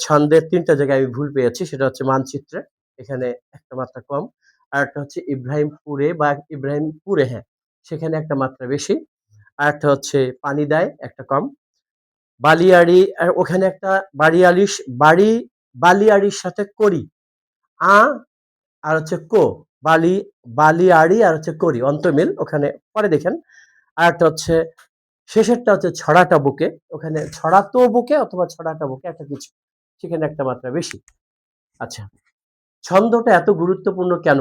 ছন্দের তিনটা জায়গায় আমি ভুল পেয়েছি, সেটা হচ্ছে মানচিত্রে, এখানে একটা মাত্রা কম। আর একটা হচ্ছে ইব্রাহিমপুরে বা ইব্রাহিমপুরে হ্যাঁ সেখানে একটা মাত্রা বেশি। আর একটা হচ্ছে পানি দেয় একটা কম। বালিয়াড়ি ওখানে একটা বাড়িয়ালিশ, বাড়ি, বালিয়াড়ির সাথে করি। আ আর হচ্ছে কো, বালি, বালিয়াড়ি আর হচ্ছে করি অন্তমিল ওখানে পরে দেখেন। আর একটা হচ্ছে, শেষেরটা হচ্ছে ছড়াটা বুকে, ওখানে ছড়াতো বুকে অথবা ছড়াটা বুকে, একটা কিছু। সেখানে একটা মাত্রা বেশি। আচ্ছা ছন্দটা এত গুরুত্বপূর্ণ কেন?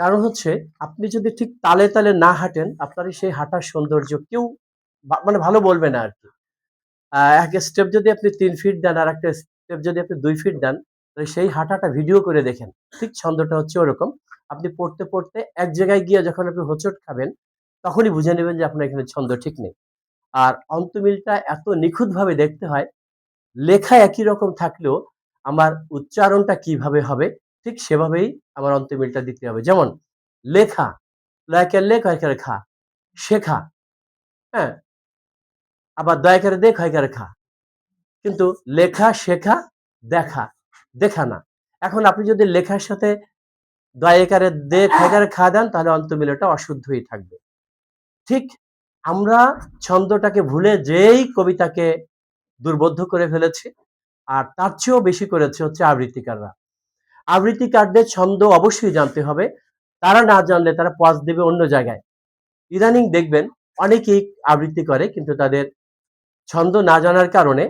কারণ হচ্ছে আপনি যদি ঠিক তালে তালে না হাঁটেন আপনার সেই হাঁটার সৌন্দর্য কেউ মানে ভালো বলবে না আর কি এক স্টেপ যদি আপনি তিন ফিট দেন, আর একটা স্টেপ যদি আপনি দুই ফিট দেন, তাহলে সেই হাঁটাটা ভিডিও করে দেখেন। ঠিক ছন্দটা হচ্ছে ওরকম। আপনি পড়তে পড়তে এক জায়গায় গিয়ে যখন আপনি হোঁচট খাবেন, তখনই বুঝে নেবেন যে আপনার এখানে ছন্দ ঠিক নেই। আর অন্তমিলটা এত নিখুঁতভাবে দেখতে হয় লেখা একই রকম থাকলেও আমার উচ্চারণটা কীভাবে হবে, ঠিক সেভাবেই আমার অন্তমিলটা দিতে হবে। যেমন, লেখা লয়কের লেখ হয়কের খা, শেখা হ্যাঁ? আবার দয়াকারে দেখ হয়কারে খা। কিন্তু লেখা, শেখা, দেখা দেখা না। এখন আপনি যদি লেখার সাথে দয়াকারে দেখ হয়কারে খা দেন, তাহলে অন্তমিলটা অশুদ্ধই থাকবে। ঠিক আমরা ছন্দটাকে ভুলে যেই কবিতাকে দুর্বোধ্য করে ফেলেছে। আর তার চেয়েও বেশি করেছে হচ্ছে আবৃত্তিকাররা। আবৃত্তিকারদের ছন্দ অবশ্যই জানতে হবে। তারা না জানলে তারা পজ দেবে অন্য জায়গায়। ইদানিং দেখবেন অনেকেই আবৃত্তি করে কিন্তু তাদের ছন্দ না জানার কারণে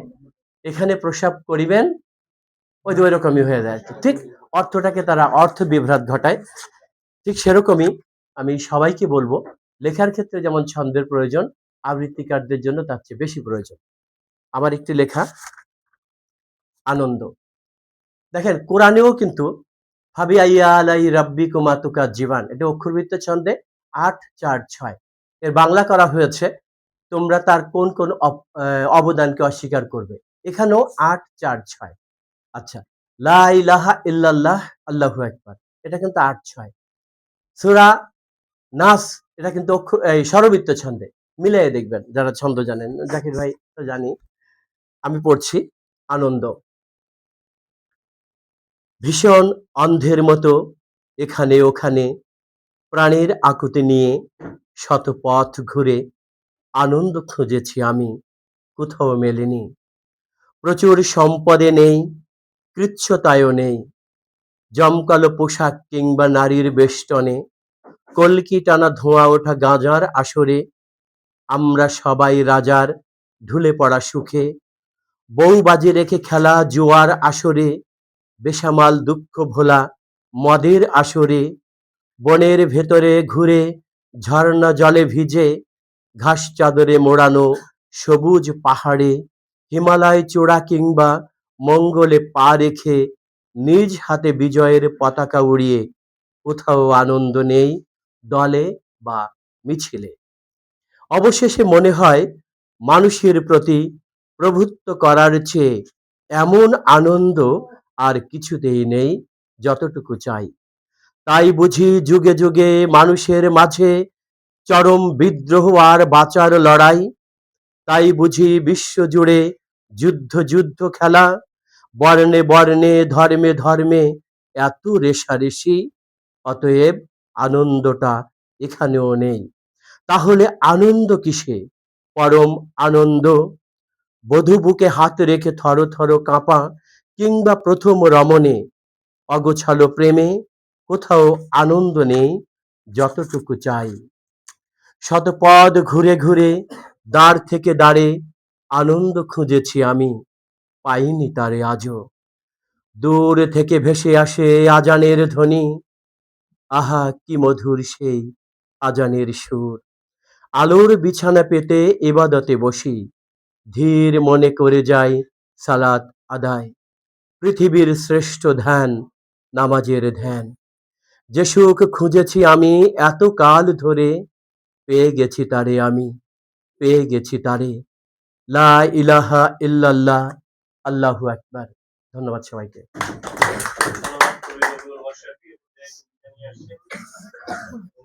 এখানে প্রসাব করিবেন, ওই ওই রকমই হয়ে যায়। ঠিক অর্থটাকে তারা অর্থ বিভ্রাট ঘটায়। ঠিক সেরকমই আমি সবাইকে বলব, লেখার ক্ষেত্রে যেমন ছন্দের প্রয়োজন, আবৃত্তিকারদের জন্য তার চেয়ে বেশি প্রয়োজন। আমার একটি লেখা, আনন্দ। দেখেন, কোরআনেও কিন্তু ভাবি আইয়া আলাই রাব্বি কুমাতুকা জীবান এটা অক্ষরবৃত্ত ছন্দে আট চার ছয়। এর বাংলা করা হয়েছে, তোমরা তার কোন কোন অবদানকে অস্বীকার করবে। এখানেও আট চার ছয়। আচ্ছা লা ইলাহা ইল্লাল্লাহ, আল্লাহু আকবার, এটা কিন্তু আট ছয়। সুরা নাস, এটা কিন্তু অক্ষর স্বরবৃত্ত ছন্দে। মিলিয়ে দেখবেন, যারা ছন্দ জানেন। জাকির ভাই তো জানি। আমি পড়ছি আনন্দ। ভীষণ অন্ধের মতো এখানে ওখানে প্রাণের আকুতি নিয়ে শত পথ ঘুরে আনন্দ খুঁজেছি আমি, কোথাও মেলেনি। প্রচুর সম্পদে নেই, কৃচ্ছতায়ও নেই। জমকালো পোশাক কিংবা নারীর বেষ্টনে কলকি টানা ধোঁয়া ওঠা গাঁজার আসরে আমরা সবাই রাজার ঢুলে পড়া সুখে বউ বাজি রেখে খেলা, জোয়ার আসরে, বেসামাল দুঃখ ভোলা, মদের আসরে, বনের ভেতরে ঘুরে, ঝর্ণা জলে ভিজে, ঘাস চাদরে মোড়ানো, সবুজ পাহাড়ে, হিমালয় চূড়া কিংবা মঙ্গলে পা রেখে, নিজ হাতে বিজয়ের পতাকা উড়িয়ে, কোথাও আনন্দ নেই দলে বা মিছিলে। অবশেষে মনে হয়, মানুষের প্রতি প্রভুত্ব করার চেয়ে এমন আনন্দ আর কিছুতেই নেই যতটুকু চাই। তাই বুঝি যুগে যুগে মানুষের মাঝে চরম বিদ্রোহ আর বাঁচার লড়াই। তাই বুঝি বিশ্বজুড়ে যুদ্ধ যুদ্ধ খেলা, বর্ণে বর্ণে, ধর্মে ধর্মে এত রেশারেশি, অতএব আনন্দটা এখানেও নেই। তাহলে আনন্দ কিসে? পরম আনন্দ বধূ বুকে হাত রেখে থর থর কাঁপা কিংবা প্রথম রমণে অগোছালো প্রেমে কোথাও আনন্দ নেই যতটুকু চাই। শতপদ ঘুরে ঘুরে দাঁড় থেকে দাঁড়ে আনন্দ খুঁজেছি আমি, পাইনি তারে আজও। দূর থেকে ভেসে আসে আজানের ধ্বনি, আহা কি মধুর সেই আজানের সুর। আলোর বিছানা পেতে এবাদতে বসি ধীর মনে করে যাই, সালাত আদায়। পৃথিবীর শ্রেষ্ঠ ধ্যান, নামাজের ধ্যান। যে সুখ খুঁজেছি আমি এত কাল ধরে, পেয়ে গেছি তারে আমি, পেয়ে গেছি তারে। লা ইলাহা ইল্লাল্লাহ, আল্লাহু আকবার। ধন্যবাদ সবাইকে। ধন্যবাদ। কবি